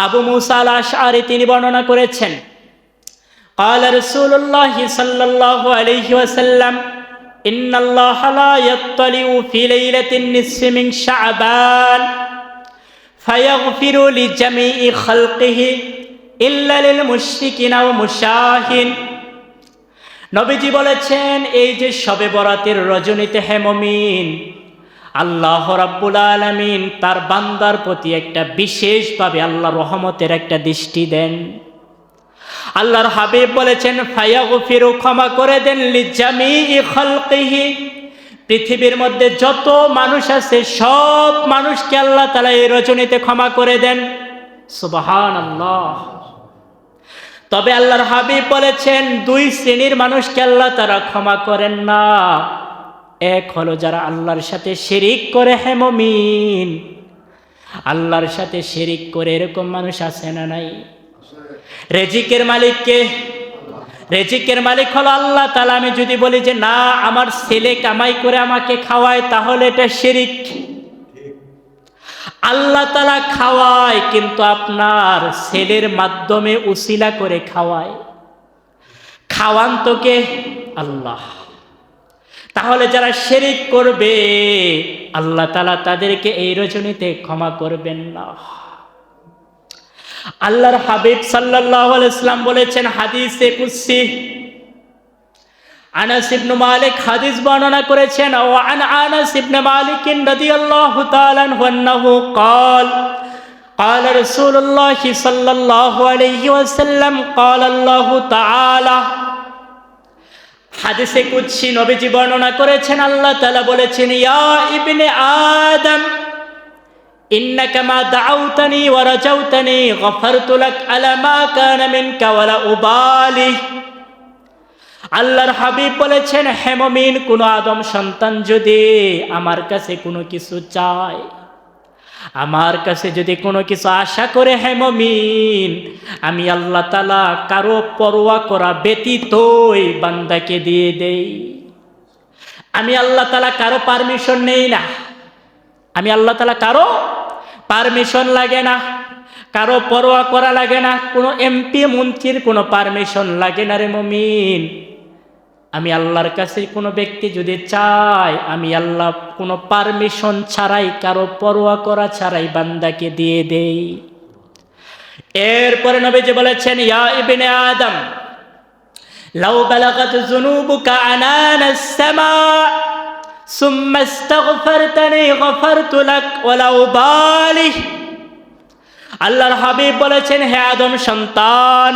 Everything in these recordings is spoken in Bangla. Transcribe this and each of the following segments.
আবু মুসা আল আশআরি তিনি বর্ণনা করেছেন قال رسول الله صلى الله عليه وسلم إن الله لا يطلع في ليلة النصف من شعبان فيغفر لجميع خلقه إلا للمشركين ومشاهين নবীজি বলেছেন এই যে শবে বরাতের রজনীতে হেমমিন আল্লাহ রাব্বুল আলামিন তার বান্দার প্রতি একটা বিশেষভাবে আল্লাহ রহমতের একটা দৃষ্টি দেন। আল্লাহর হাবিব বলেছেন, ফায়াগফিরু, ক্ষমা করে দেন লিজামি খালকিহি। পৃথিবীর মধ্যে যত মানুষ আছে, সব মানুষকে আল্লাহ তালা এই রজনীতে ক্ষমা করে দেন। সুবাহান আল্লাহ তবে আল্লাহর হাবিব বলেছেন, দুই শ্রেণির মানুষকে আল্লাহ তারা ক্ষমা করেন না। এক হলো যারা আল্লাহর সাথে শিরিক করে হেমমিন আল্লাহর সাথে শিরিক করে এরকম মানুষ আছে না নাই? রেজিকের মালিককে রেজিকের মালিক হলো আল্লাহ তালা আমি যদি বলি যে, না, আমার ছেলে কামাই করে আমাকে খাওয়ায়, তাহলে এটা শিরিক। আল্লাহ তালা খাওয়ায়, কিন্তু আপনার ছেলের মাধ্যমে উসিলা করে খাওয়ায়। খাওয়ান তোকে আল্লাহ। তাহলে যারা শেরিক করবে আল্লাহ তালা তাদেরকে এই রজনীতে ক্ষমা করবেন না আল্লাহর হাবিব সাল্লাহ ইসলাম বলেছেন হাদিসে কুসি আনাস ইবনে মালিক হাদিস বর্ণনা করেছেন ও আন আনাস ইবনে মালিক রাদিয়াল্লাহু তাআলা আনহু قال قال رسول الله صلى الله عليه وسلم قال الله تعالى হাদিসে কুচ্ছি নবীজি বর্ণনা করেছেন, আল্লাহ তালা বলেছেন, ইয়া ইবনে আদম মা মা উবালি। আল্লাহর হাবিব বলেছেন হেমমিন কোনো আদম সন্তান যদি আমার কাছে কোনো কিছু চায় আমার কাছে যদি কোনো কিছু আশা করে হেমমিন আমি আল্লাহ তালা কারও পরোয়া করা ব্যতীতই বান্দাকে দিয়ে দেই। আমি আল্লাহ তালা কারও পারমিশন নেই না। আমি আল্লাহ তালা কারও পারমিশন লাগে না। কারও পরোয়া করা লাগে না। কোনো এমপি, মন্ত্রীর কোনো পারমিশন লাগে না রে মমিন। আমি আল্লাহর কাছে কোনো ব্যক্তি যদি চায় আমি আল্লাহ কোনো পারমিশন ছাড়াই কারো পরোয়া করা ছাড়াই বান্দাকে দিয়ে দেই এরপরে নবীজি বলেছেন ইয়া ইবনে আদম লাউ বালাগাত যুনুবুকা আনানাস সামা ثم استغفرتني غفرت لك ولا أبالي আল্লাহর হাবিব বলেছেন হে আদম সন্তান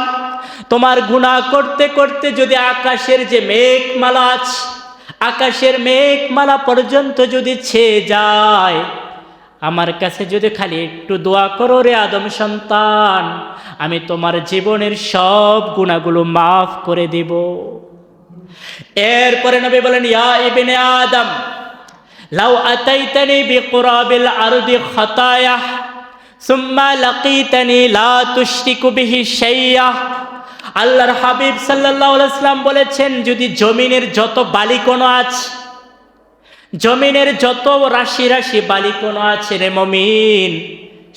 তোমার গুনাহ করতে করতে যদি আকাশের যে মেঘমালা আছে, আকাশের মেঘমালা পর্যন্ত যদি ছেয়ে যায়, আমার কাছে যদি খালি একটু দোয়া করো রে আদম সন্তান, আমি তোমার জীবনের সব গুণাগুলো মাফ করে দিব। এরপরে নবী বলেন, ইয়া ইবনে আদম, লাউ আতাইতানি বিকুরাবিল আরদি খাতায়া, সুম্মা লাকিতানি লা তুশরিকু বিহি শাইয়া। আল্লাহর হাবিব সাল্লাম বলেছেন, যদি জমিনের যত বালিকোনো আছে, জমিনের যত রাশি রাশি বালিকোনা আছে রে মমিন,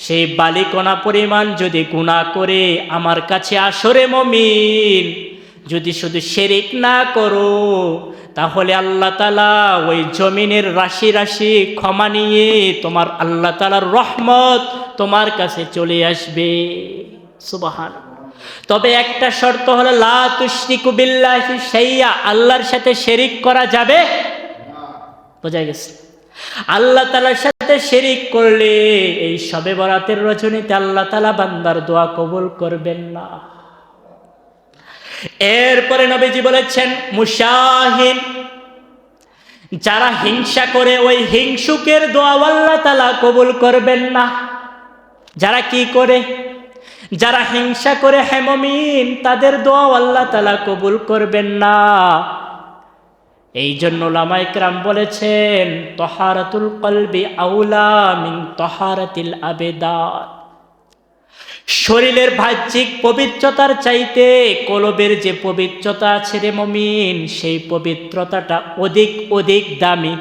সেই বালিকোনা পরিমাণ যদি গুণা করে আমার কাছে আসরে মমিন, যদি শুধু শেরিক না করো, তাহলে আল্লাহ তালা ওই জমিনের রাশি রাশি ক্ষমা নিয়ে তোমার আল্লাহ তালার রহমত তোমার কাছে চলে আসবে। সুবাহান তবে একটা শর্ত হলো, লা আল্লাহর সাথে শেরিক করা যাবে বোঝা গেছে? আল্লাহ তালার সাথে শেরিক করলে এই সবে বরাতের রজনীতে আল্লাহ তালা বান্দার দোয়া কবুল করবেন না। এরপরে নবীজি বলেছেন মুশাহিন যারা হিংসা করে, ওই হিংসুকের দোয়া আল্লাহ তালা কবুল করবেন না। যারা কি করে? যারা হিংসা করে হেমমিন তাদের দোয়া আল্লাহ তালা কবুল করবেন না। এই জন্য লামাইকরাম বলেছেন, তহারাতুল কলবি আউলা মিন তহারাতিল আবেদার শরীরের বাহ্যিক পবিত্রতার চাইতে কলবের যে পবিত্রতা আছে রে মমিন, সেই পবিত্রতাটা অধিক অধিক দামি।